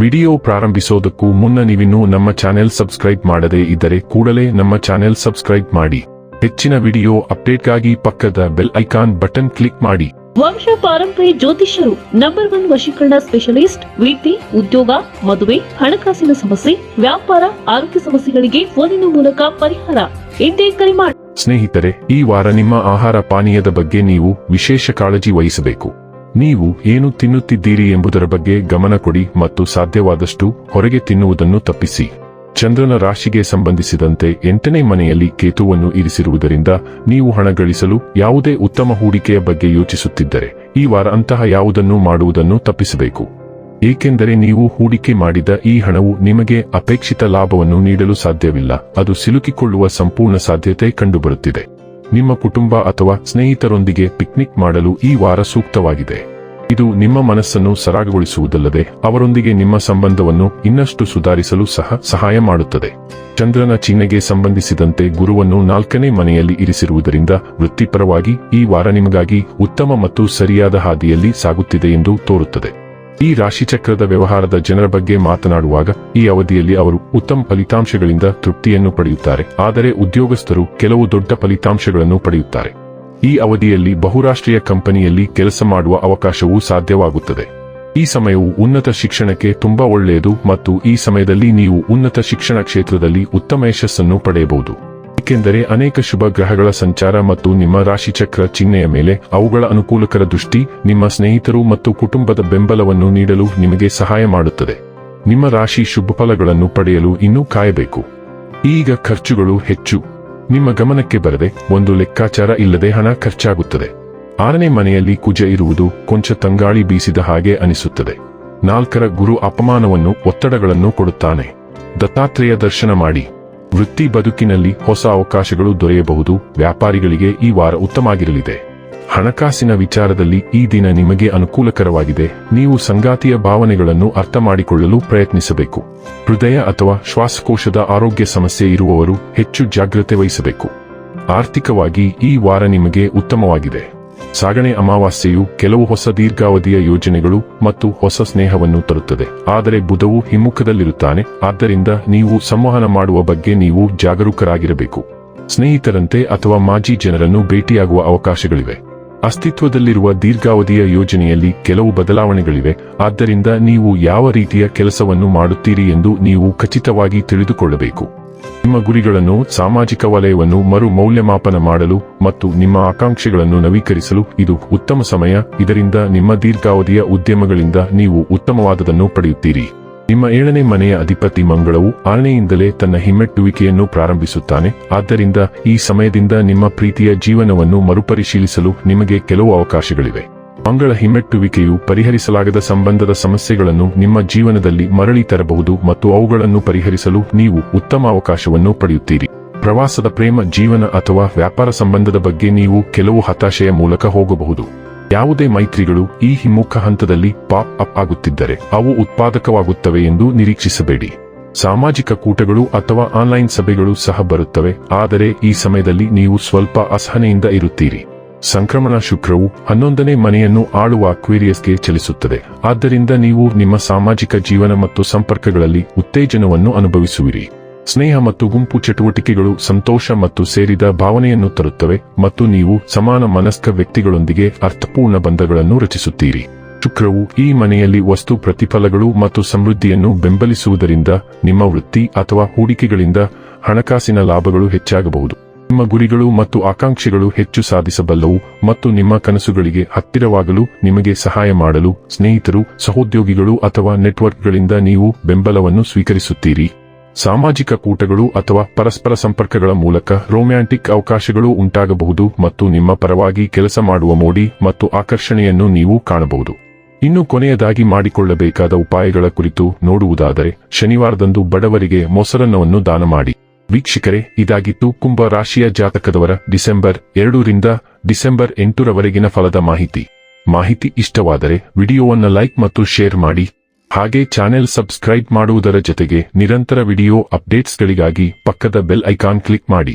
Video ಪ್ರಾರಂಭಿಸೋದಕ್ಕೂ ಮುನ್ನ ನೀವಿನ್ನೂ ನಮ್ಮ ಚಾನೆಲ್ ಸಬ್ಸ್ಕ್ರೈಬ್ ಮಾಡದೇ ಇದ್ದರೆ ಕೂಡಲೇ ನಮ್ಮ ಚಾನೆಲ್ ಸಬ್ಸ್ಕ್ರೈಬ್ ಮಾಡಿ. ಹೆಚ್ಚಿನ ವಿಡಿಯೋ ಅಪ್ಡೇಟ್ಗಾಗಿ ಪಕ್ಕದ ಬೆಲ್ ಐಕಾನ್ ಬಟನ್ ಕ್ಲಿಕ್ ಮಾಡಿ. ವಂಶ ಪಾರಂಪರ್ಯ ಜ್ಯೋತಿಷ್ಯರು ನಂಬರ್ ಒನ್ ವಶೀಕರಣ ಸ್ಪೆಷಲಿಸ್ಟ್ ವಿದ್ಯೆ ಉದ್ಯೋಗ ಮದುವೆ ಹಣಕಾಸಿನ ಸಮಸ್ಯೆ ವ್ಯಾಪಾರ ಆರೋಗ್ಯ ಸಮಸ್ಯೆಗಳಿಗೆ ಫೋನಿನ ಮೂಲಕ ಪರಿಹಾರ. ಎಂದೇ ಕರೆ ಮಾಡಿ ಸ್ನೇಹಿತರೆ ಈ ವಾರ ನಿಮ್ಮ ಆಹಾರ ಪಾನೀಯದ ಬಗ್ಗೆ ನೀವು ವಿಶೇಷ ಕಾಳಜಿ ವಹಿಸಬೇಕು. ನೀವು ಏನು ತಿನ್ನುತ್ತಿದ್ದೀರಿ ಎಂಬುದರ ಬಗ್ಗೆ ಗಮನ ಕೊಡಿ ಮತ್ತು ಸಾಧ್ಯವಾದಷ್ಟು ಹೊರಗೆ ತಿನ್ನುವುದನ್ನು ತಪ್ಪಿಸಿ. ಚಂದ್ರನ ರಾಶಿಗೆ ಸಂಬಂಧಿಸಿದಂತೆ ಎಂಟನೇ ಮನೆಯಲ್ಲಿ ಕೇತುವನ್ನು ಇರಿಸಿರುವುದರಿಂದ ನೀವು ಹಣ ಗಳಿಸಲು ಯಾವುದೇ ಉತ್ತಮ ಹೂಡಿಕೆಯ ಬಗ್ಗೆ ಯೋಚಿಸುತ್ತಿದ್ದರೆ ಈ ವಾರ ಅಂತಹ ಯಾವುದನ್ನು ಮಾಡುವುದನ್ನು ತಪ್ಪಿಸಬೇಕು. ಏಕೆಂದರೆ ನೀವು ಹೂಡಿಕೆ ಮಾಡಿದ ಈ ಹಣವು ನಿಮಗೆ ಅಪೇಕ್ಷಿತ ಲಾಭವನ್ನು ನೀಡಲು ಸಾಧ್ಯವಿಲ್ಲ, ಅದು ಸಿಲುಕಿಕೊಳ್ಳುವ ಸಂಪೂರ್ಣ ಸಾಧ್ಯತೆ ಕಂಡುಬರುತ್ತಿದೆ. ನಿಮ್ಮ ಕುಟುಂಬ ಅಥವಾ ಸ್ನೇಹಿತರೊಂದಿಗೆ ಪಿಕ್ನಿಕ್ ಮಾಡಲು ಈ ವಾರ ಸೂಕ್ತವಾಗಿದೆ. ಇದು ನಿಮ್ಮ ಮನಸ್ಸನ್ನು ಸರಾಗಗೊಳಿಸುವುದಲ್ಲದೆ ಅವರೊಂದಿಗೆ ನಿಮ್ಮ ಸಂಬಂಧವನ್ನು ಇನ್ನಷ್ಟು ಸುಧಾರಿಸಲು ಸಹ ಸಹಾಯ ಮಾಡುತ್ತದೆ. ಚಂದ್ರನ ಚಿಹ್ನೆಗೆ ಸಂಬಂಧಿಸಿದಂತೆ ಗುರುವನ್ನು ನಾಲ್ಕನೇ ಮನೆಯಲ್ಲಿ ಇರಿಸಿರುವುದರಿಂದ ವೃತ್ತಿಪರವಾಗಿ ಈ ವಾರ ನಿಮಗಾಗಿ ಉತ್ತಮ ಮತ್ತು ಸರಿಯಾದ ಹಾದಿಯಲ್ಲಿ ಸಾಗುತ್ತಿದೆ ಎಂದು ತೋರುತ್ತದೆ. ಈ ರಾಶಿಚಕ್ರದ ವ್ಯವಹಾರದ ಜನರ ಬಗ್ಗೆ ಮಾತನಾಡುವಾಗ ಈ ಅವಧಿಯಲ್ಲಿ ಅವರು ಉತ್ತಮ ಫಲಿತಾಂಶಗಳಿಂದ ತೃಪ್ತಿಯನ್ನು ಪಡೆಯುತ್ತಾರೆ. ಆದರೆ ಉದ್ಯೋಗಸ್ಥರು ಕೆಲವು ದೊಡ್ಡ ಫಲಿತಾಂಶಗಳನ್ನು ಪಡೆಯುತ್ತಾರೆ. ಈ ಅವಧಿಯಲ್ಲಿ ಬಹುರಾಷ್ಟ್ರೀಯ ಕಂಪನಿಯಲ್ಲಿ ಕೆಲಸ ಮಾಡುವ ಅವಕಾಶವೂ ಸಾಧ್ಯವಾಗುತ್ತದೆ. ಈ ಸಮಯವು ಉನ್ನತ ಶಿಕ್ಷಣಕ್ಕೆ ತುಂಬಾ ಒಳ್ಳೆಯದು ಮತ್ತು ಈ ಸಮಯದಲ್ಲಿ ನೀವು ಉನ್ನತ ಶಿಕ್ಷಣ ಕ್ಷೇತ್ರದಲ್ಲಿ ಉತ್ತಮ ಯಶಸ್ಸನ್ನು ಪಡೆಯಬಹುದು. ಏಕೆಂದರೆ ಅನೇಕ ಶುಭ ಗ್ರಹಗಳ ಸಂಚಾರ ಮತ್ತು ನಿಮ್ಮ ರಾಶಿಚಕ್ರ ಚಿಹ್ನೆಯ ಮೇಲೆ ಅವುಗಳ ಅನುಕೂಲಕರ ದೃಷ್ಟಿ, ನಿಮ್ಮ ಸ್ನೇಹಿತರು ಮತ್ತು ಕುಟುಂಬದ ಬೆಂಬಲವನ್ನು ನೀಡಲು ನಿಮಗೆ ಸಹಾಯ ಮಾಡುತ್ತದೆ. ನಿಮ್ಮ ರಾಶಿ ಶುಭ ಫಲಗಳನ್ನು ಪಡೆಯಲು ಇನ್ನೂ ಕಾಯಬೇಕು. ಈಗ ಖರ್ಚುಗಳು ಹೆಚ್ಚು. ನಿಮ್ಮ ಗಮನಕ್ಕೆ ಬರದೆ ಒಂದು ಲೆಕ್ಕಾಚಾರ ಇಲ್ಲದೆ ಹಣ ಖರ್ಚಾಗುತ್ತದೆ. ಆರನೇ ಮನೆಯಲ್ಲಿ ಕುಜ ಇರುವುದು ಕೊಂಚ ತಂಗಾಳಿ ಬೀಸಿದ ಹಾಗೆ ಅನಿಸುತ್ತದೆ. ನಾಲ್ಕರ ಗುರು ಅಪಮಾನವನ್ನು ಒತ್ತಡಗಳನ್ನು ಕೊಡುತ್ತಾನೆ. ದತ್ತಾತ್ರೇಯ ದರ್ಶನ ಮಾಡಿ. ವೃತ್ತಿ ಬದುಕಿನಲ್ಲಿ ಹೊಸ ಅವಕಾಶಗಳು ದೊರೆಯಬಹುದು. ವ್ಯಾಪಾರಿಗಳಿಗೆ ಈ ವಾರ ಉತ್ತಮವಾಗಿರಲಿದೆ. ಹಣಕಾಸಿನ ವಿಚಾರದಲ್ಲಿ ಈ ದಿನ ನಿಮಗೆ ಅನುಕೂಲಕರವಾಗಿದೆ. ನೀವು ಸಂಗಾತಿಯ ಭಾವನೆಗಳನ್ನು ಅರ್ಥ ಮಾಡಿಕೊಳ್ಳಲು ಪ್ರಯತ್ನಿಸಬೇಕು. ಹೃದಯ ಅಥವಾ ಶ್ವಾಸಕೋಶದ ಆರೋಗ್ಯ ಸಮಸ್ಯೆ ಇರುವವರು ಹೆಚ್ಚು ಜಾಗ್ರತೆ ವಹಿಸಬೇಕು. ಆರ್ಥಿಕವಾಗಿ ಈ ವಾರ ನಿಮಗೆ ಉತ್ತಮವಾಗಿದೆ. ಸಾಗಣೆ ಅಮಾವಾಸ್ಯೆಯು ಕೆಲವು ಹೊಸ ದೀರ್ಘಾವಧಿಯ ಯೋಜನೆಗಳು ಮತ್ತು ಹೊಸ ಸ್ನೇಹವನ್ನು ತರುತ್ತದೆ. ಆದರೆ ಬುಧವು ಹಿಮ್ಮುಖದಲ್ಲಿರುತ್ತಾನೆ. ಆದ್ದರಿಂದ ನೀವು ಸಂವಹನ ಮಾಡುವ ಬಗ್ಗೆ ನೀವು ಜಾಗರೂಕರಾಗಿರಬೇಕು. ಸ್ನೇಹಿತರಂತೆ ಅಥವಾ ಮಾಜಿ ಜನರನ್ನು ಭೇಟಿಯಾಗುವ ಅವಕಾಶಗಳಿವೆ. ಅಸ್ತಿತ್ವದಲ್ಲಿರುವ ದೀರ್ಘಾವಧಿಯ ಯೋಜನೆಯಲ್ಲಿ ಕೆಲವು ಬದಲಾವಣೆಗಳಿವೆ. ಆದ್ದರಿಂದ ನೀವು ಯಾವ ರೀತಿಯ ಕೆಲಸವನ್ನು ಮಾಡುತ್ತೀರಿ ಎಂದು ನೀವು ಖಚಿತವಾಗಿ ತಿಳಿದುಕೊಳ್ಳಬೇಕು. ನಿಮ್ಮ ಗುರಿಗಳನ್ನು, ಸಾಮಾಜಿಕ ವಲಯವನ್ನು ಮರು ಮೌಲ್ಯಮಾಪನ ಮಾಡಲು ಮತ್ತು ನಿಮ್ಮ ಆಕಾಂಕ್ಷೆಗಳನ್ನು ನವೀಕರಿಸಲು ಇದು ಉತ್ತಮ ಸಮಯ. ಇದರಿಂದ ನಿಮ್ಮ ದೀರ್ಘಾವಧಿಯ ಉದ್ಯಮಗಳಿಂದ ನೀವು ಉತ್ತಮವಾದದನ್ನು ಪಡೆಯುತ್ತೀರಿ. ನಿಮ್ಮ ಏಳನೇ ಮನೆಯ ಅಧಿಪತಿ ಮಂಗಳವು ಆರನೆಯಿಂದಲೇ ತನ್ನ ಹಿಮ್ಮೆಟ್ಟುವಿಕೆಯನ್ನು ಪ್ರಾರಂಭಿಸುತ್ತಾನೆ. ಆದ್ದರಿಂದ ಈ ಸಮಯದಿಂದ ನಿಮ್ಮ ಪ್ರೀತಿಯ ಜೀವನವನ್ನು ಮರುಪರಿಶೀಲಿಸಲು ನಿಮಗೆ ಕೆಲವು ಅವಕಾಶಗಳಿವೆ. ಮಂಗಳ ಹಿಮ್ಮೆಟ್ಟುವಿಕೆಯು ಪರಿಹರಿಸಲಾಗದ ಸಂಬಂಧದ ಸಮಸ್ಯೆಗಳನ್ನು ನಿಮ್ಮ ಜೀವನದಲ್ಲಿ ಮರಳಿ ತರಬಹುದು ಮತ್ತು ಅವುಗಳನ್ನು ಪರಿಹರಿಸಲು ನೀವು ಉತ್ತಮ ಅವಕಾಶವನ್ನು ಪಡೆಯುತ್ತೀರಿ. ಪ್ರವಾಸದ ಪ್ರೇಮ, ಜೀವನ ಅಥವಾ ವ್ಯಾಪಾರ ಸಂಬಂಧದ ಬಗ್ಗೆ ನೀವು ಕೆಲವು ಹತಾಶೆಯ ಮೂಲಕ ಹೋಗಬಹುದು. ಯಾವುದೇ ಮೈತ್ರಿಗಳು ಈ ಹಿಮ್ಮುಖ ಹಂತದಲ್ಲಿ ಪಾಪ್ ಅಪ್ ಆಗುತ್ತಿದ್ದರೆ ಅವು ಉತ್ಪಾದಕವಾಗುತ್ತವೆ ಎಂದು ನಿರೀಕ್ಷಿಸಬೇಡಿ. ಸಾಮಾಜಿಕ ಕೂಟಗಳು ಅಥವಾ ಆನ್ಲೈನ್ ಸಭೆಗಳು ಸಹ ಬರುತ್ತವೆ, ಆದರೆ ಈ ಸಮಯದಲ್ಲಿ ನೀವು ಸ್ವಲ್ಪ ಅಸಹನೆಯಿಂದ ಇರುತ್ತೀರಿ. ಸಂಕ್ರಮಣ ಶುಕ್ರವು ಹನ್ನೊಂದನೇ ಮನೆಯನ್ನು ಆಳುವ ಅಕ್ವೇರಿಯಸ್ಗೆ ಚಲಿಸುತ್ತದೆ. ಆದ್ದರಿಂದ ನೀವು ನಿಮ್ಮ ಸಾಮಾಜಿಕ ಜೀವನ ಮತ್ತು ಸಂಪರ್ಕಗಳಲ್ಲಿ ಉತ್ತೇಜನವನ್ನು ಅನುಭವಿಸುವಿರಿ. ಸ್ನೇಹ ಮತ್ತು ಗುಂಪು ಚಟುವಟಿಕೆಗಳು ಸಂತೋಷ ಮತ್ತು ಸೇರಿದ ಭಾವನೆಯನ್ನು ತರುತ್ತವೆ ಮತ್ತು ನೀವು ಸಮಾನ ಮನಸ್ಕ ವ್ಯಕ್ತಿಗಳೊಂದಿಗೆ ಅರ್ಥಪೂರ್ಣ ಬಂಧಗಳನ್ನು ರಚಿಸುತ್ತೀರಿ. ಶುಕ್ರವು ಈ ಮನೆಯಲ್ಲಿ ವಸ್ತು ಪ್ರತಿಫಲಗಳು ಮತ್ತು ಸಮೃದ್ಧಿಯನ್ನು ಬೆಂಬಲಿಸುವುದರಿಂದ ನಿಮ್ಮ ವೃತ್ತಿ ಅಥವಾ ಹೂಡಿಕೆಗಳಿಂದ ಹಣಕಾಸಿನ ಲಾಭಗಳು ಹೆಚ್ಚಾಗಬಹುದು. ನಿಮ್ಮ ಗುರಿಗಳು ಮತ್ತು ಆಕಾಂಕ್ಷೆಗಳು ಹೆಚ್ಚು ಸಾಧಿಸಬಲ್ಲವು ಮತ್ತು ನಿಮ್ಮ ಕನಸುಗಳಿಗೆ ಹತ್ತಿರವಾಗಲು ನಿಮಗೆ ಸಹಾಯ ಮಾಡಲು ಸ್ನೇಹಿತರು, ಸಹೋದ್ಯೋಗಿಗಳು ಅಥವಾ ನೆಟ್ವರ್ಕ್ಗಳಿಂದ ನೀವು ಬೆಂಬಲವನ್ನು ಸ್ವೀಕರಿಸುತ್ತೀರಿ. ಸಾಮಾಜಿಕ ಕೂಟಗಳು ಅಥವಾ ಪರಸ್ಪರ ಸಂಪರ್ಕಗಳ ಮೂಲಕ ರೊಮ್ಯಾಂಟಿಕ್ ಅವಕಾಶಗಳು ಉಂಟಾಗಬಹುದು ಮತ್ತು ನಿಮ್ಮ ಪರವಾಗಿ ಕೆಲಸ ಮಾಡುವ ಮೋಡಿ ಮತ್ತು ಆಕರ್ಷಣೆಯನ್ನು ನೀವು ಕಾಣಬಹುದು. ಇನ್ನು ಕೊನೆಯದಾಗಿ ಮಾಡಿಕೊಳ್ಳಬೇಕಾದ ಉಪಾಯಗಳ ಕುರಿತು ನೋಡುವುದಾದರೆ, ಶನಿವಾರದಂದು ಬಡವರಿಗೆ ಮೊಸರನ್ನವನ್ನು ದಾನ ಮಾಡಿ. ವೀಕ್ಷಕರೇ, ಇದಾಗಿತ್ತು ಕುಂಭ ರಾಶಿಯ ಜಾತಕದವರ ಡಿಸೆಂಬರ್ ಎರಡರಿಂದ ಡಿಸೆಂಬರ್ ಎಂಟರವರೆಗಿನ ಫಲದ ಮಾಹಿತಿ. ಮಾಹಿತಿ ಇಷ್ಟವಾದರೆ ವಿಡಿಯೋವನ್ನು ಲೈಕ್ ಮತ್ತು ಶೇರ್ ಮಾಡಿ. ಹಾಗೆ ಚಾನೆಲ್ ಸಬ್ಸ್ಕ್ರೈಬ್ ಮಾಡುವುದರ ಜೊತೆಗೆ ನಿರಂತರ ವಿಡಿಯೋ ಅಪ್ಡೇಟ್ಸ್ಗಳಿಗಾಗಿ ಪಕ್ಕದ ಬೆಲ್ ಐಕಾನ್ ಕ್ಲಿಕ್ ಮಾಡಿ.